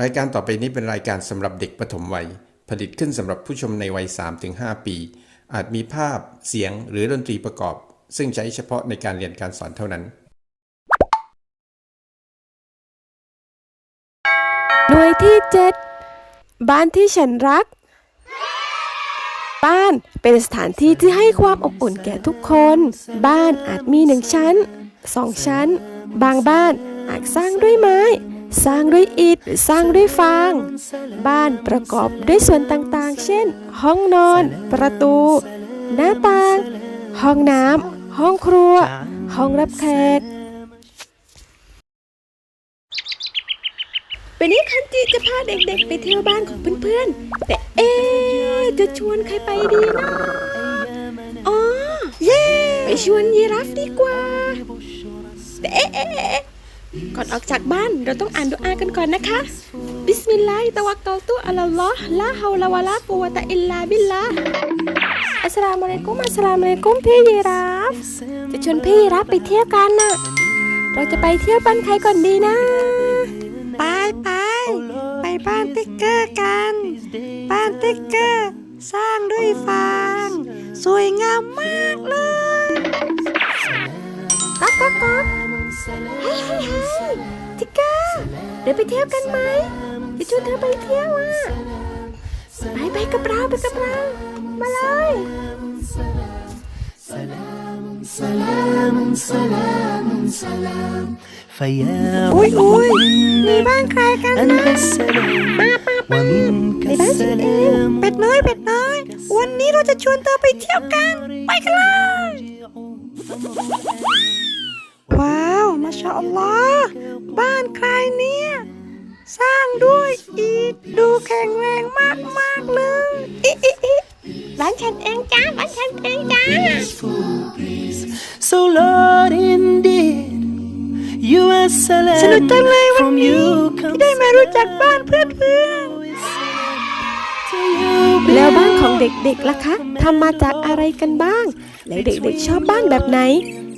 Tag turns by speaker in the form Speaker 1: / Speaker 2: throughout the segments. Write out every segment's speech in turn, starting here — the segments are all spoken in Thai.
Speaker 1: รายการต่อไปนี้เป็นรายการสำหรับเด็กปฐมวัย ผลิตขึ้นสำหรับผู้ชมในวัย 3-5 ปี อาจมีภาพ เสียงหรือดนตรีประกอบ ซึ่งใช้เฉพาะในการเรียนการสอนเท่านั้น
Speaker 2: หน่วยที่ 7 บ้านที่ฉันรัก บ้านเป็นสถานที่ที่ให้ความอบอุ่นแก่ทุกคน บ้านอาจมีหนึ่งชั้นสองชั้น บางบ้านอาจสร้างด้วยไม้ สร้างด้วยอิฐ สร้างด้วยฟาง บ้านประกอบด้วยส่วนต่างๆ เช่น ห้องนอน ประตู หน้าต่าง ห้องน้ำ ห้องครัว ห้องรับแขกวันนี้คันจิจะพาเด็กๆ ไปเที่ยวบ้านของเพื่อนๆ แต่เอ๊จะชวนใครไปดีนะอ๋อ เย่ไปชวนยีราฟดีกว่า แต่เอ๊ ก่อนออกจากบ้านเราต้องอ่านดุอากันก่อนนะคะ บิสมิลลาฮิตะวักกอลตุอัลลอฮ์ลาฮาวลาวะลากุวะตะอิลลาบิลลาอัสสลามุอะลัยกุมอัสสลามุอะลัยกุมพี่ยีราฟจะชวนพี่ยีราฟไปเที่ยวกันน่ะ เราจะไปเที่ยวบ้านใครก่อนดีนะ ไปไปไปบ้านติ๊กเกอร์กัน บ้านติ๊กเกอร์สร้างด้วยฟาง สวยงามมากเลยก๊อกก๊อกก๊อก เฮ้ยเฮ้ยเฮ้ยติ๊กเกอร์เดี๋ยวไปเที่ยวกันไหมจะชวนเธอไปเที่ยวอ่ะไปไปกับเราไปกับเรามาเลย
Speaker 3: فيا
Speaker 2: أوي، أوي.
Speaker 3: منا
Speaker 2: มีบ้านใครกันนะ
Speaker 3: أنت السلام ومنك
Speaker 2: ในบ้านฉันเอง
Speaker 3: السلام
Speaker 2: เป็ดน้อยเป็ดน้อย วันนี้เราจะชวนเธอไปเที่ยวกัน ไปกันเลย ว้าว มา ชาอัลลอฮ์บ้านใครเนี่ย สร้างด้วยอิฐดูแข็งแรงมากมากๆเลยอิอิอิบ้านฉันเองจ้าบ้านฉันเองจ้า
Speaker 3: So Lord indeed You are
Speaker 2: สนุก
Speaker 3: salam
Speaker 2: จังเลยวัน
Speaker 3: From
Speaker 2: นี้
Speaker 3: you
Speaker 2: ที่
Speaker 3: comes
Speaker 2: ได้มารู้จักบ้านเพื่อนเพื่อน
Speaker 3: to you
Speaker 2: ๆแล้วบ้านของเด็กๆล่ะคะทำมาจากอะไรกันบ้าง แล้วเด็กๆชอบบ้านแบบไหน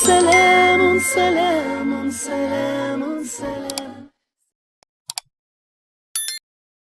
Speaker 3: سلام سلام سلام سلام